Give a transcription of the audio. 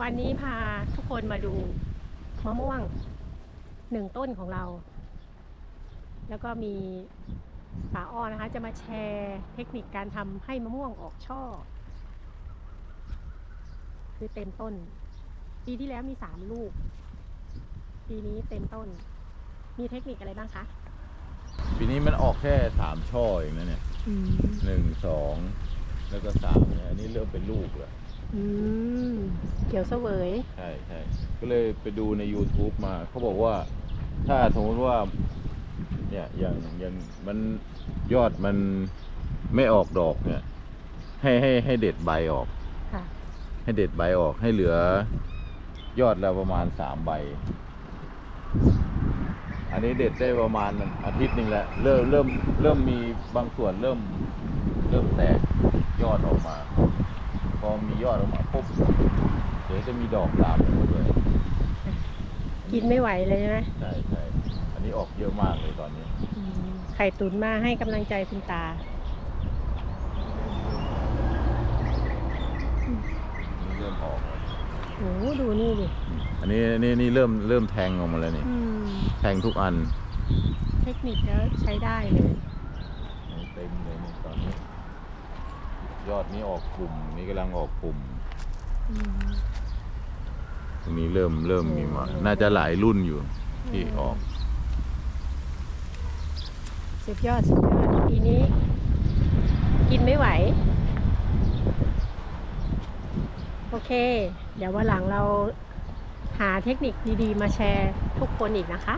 วันนี้พาทุกคนมาดูมะม่วงหนึ่งต้นของเรา แล้วก็มีป่าอ้อนะคะ จะมาแชร์เทคนิคการทำให้มะม่วงออกช่อ คือเต็มต้น ปีที่แล้วมีสามลูก ปีนี้เต็มต้น มีเทคนิคอะไรบ้างคะ ปีนี้มันออกแค่สามช่อเองนะเนี่ยอืมหนึ่งสองแล้วก็สามเนี่ยอันนี้เริ่มเป็นลูกแล้วอืม เขียวเสวยใช่ใช่ก็เลยไปดูใน YouTube มาเขาบอกว่าถ้าสมมติว่า เนี่ยอย่างอย่างมันยอดมันไม่ออกดอกเนี่ย ให้ให้ให้เด็ดใบออก ค่ะ ให้เด็ดใบออกให้เหลือยอดละประมาณสามใบ อันนี้เด็ดได้ประมาณอาทิตย์หนึ่งแล้วเริ่มเริ่มเริ่มมีบางส่วนเริ่ม เริ่มแตกยอดออกมา พอมียอดออกมาปุ๊บเดี๋ยวจะมีดอกตามมาด้วยกินไม่ไหวเลยใช่ไหมใช่ใช่อันนี้ออกเยอะมากเลยตอนนี้ อืมไข่ตุ๋นมาให้กำลังใจคุณตา นี่เริ่มออกแล้วโอ้โหดูนี่ดิอันนี้นี่นี่เริ่มเริ่มแทงออกมาแล้วนี่ อืม แทงทุกอันเทคนิคแล้วใช้ได้เลย นี่เต็มเลยนี่ตอนนี้ ยอดนี้ออกกลุ่มนี่กำลังออกกลุ่ม อืม ตรงนี้เริ่มเริ่มมีมาโอ้น่าจะหลายรุ่นอยู่ที่ออก สุดยอดสุดยอดปีนี้ กินไม่ไหว โอเค เดี๋ยววันหลังเราหาเทคนิคดีๆ มาแชร์ทุกคนอีกนะคะ